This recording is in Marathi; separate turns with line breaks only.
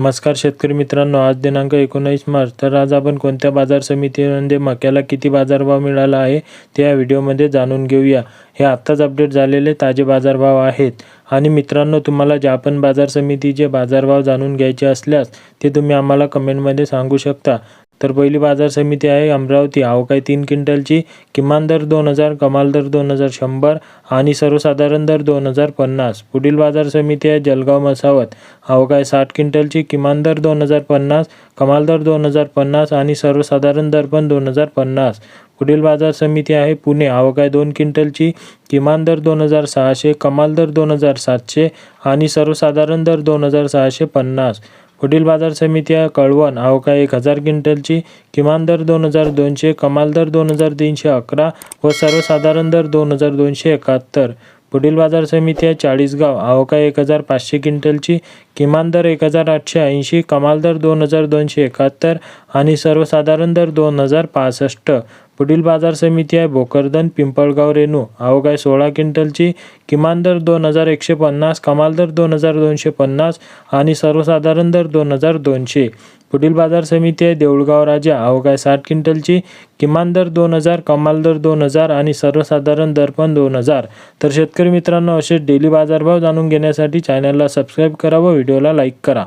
नमस्कार शेतकरी मित्रांनो आज दिनांक एकोणावीस मार्च. तर आज आपण कोणत्या बाजार समितीमध्ये मक्याला किती बाजारभाव मिळाला आहे ते या व्हिडिओमध्ये जाणून घेऊया. हे आत्ताच अपडेट झालेले ताजे बाजारभाव आहेत. आणि मित्रांनो तुम्हाला ज्या पण बाजार समितीचे बाजारभाव जाणून घ्यायचे असल्यास ते तुम्ही आम्हाला कमेंटमध्ये सांगू शकता. तर पहिली बाजार समिती आहे अमरावती. अवकाळी तीन क्विंटलची? किमान दर दोन हजार कमाल दर दोन हजार शंभर आणि सर्वसाधारण दर दोन हजार पन्नास. पुढील बाजार समिती आहे जलगाव मसावत. अवकाळी साठ क्विंटलची? किमान दर दोन हजार पन्नास कमाल दर दोन हजार पन्नास आणि सर्वसाधारण दर पण दोन हजार पन्नास. पुढील बाजार समिती आहे पुणे. आवकाय दोन क्विंटलची? किमान दर दोन हजार सहाशे कमाल दर दोन हजार सातशे आणि सर्वसाधारण दर दोन हजार सहाशे पन्नास. पुढील बाजार समिती कळवण अवका एक हजार क्विंटलची किमान दर दोन हजार दोनशे कमाल दर दोन हजार तीनशे अकरा व सर्वसाधारण दर दोन हजार दोनशे एकाहत्तर. पुढील बाजार समिती आहे चाळीसगाव. अवकाळी एक हजार पाचशे क्विंटलची. किमान दर एक हजार आठशे ऐंशी कमाल दर दोन हजार दोनशे एकाहत्तर आणि सर्वसाधारण दर दोन हजार पासष्ट. पुढील बाजार समिती आहे भोकरदन पिंपळगाव रेणू. अवकाळी सोळा क्विंटलची. किमान दर दोन हजार एकशे पन्नास कमाल दर दोन हजार दोनशे पन्नास आणि सर्वसाधारण दर दोन हजार दोनशे. पुढील बाजार समिती आहे. देऊळगाव राजा अवकाळी साठ क्विंटलची किमान दर दोन हजार कमाल दर दोन हजार आणि सर्वसाधारण दर पण दोन हजार. तर शेतकरी मित्रांनो असे डेली बाजारभाव जाणून घेण्यासाठी चॅनलला सबस्क्राईब करा व व्हिडिओला लाईक करा.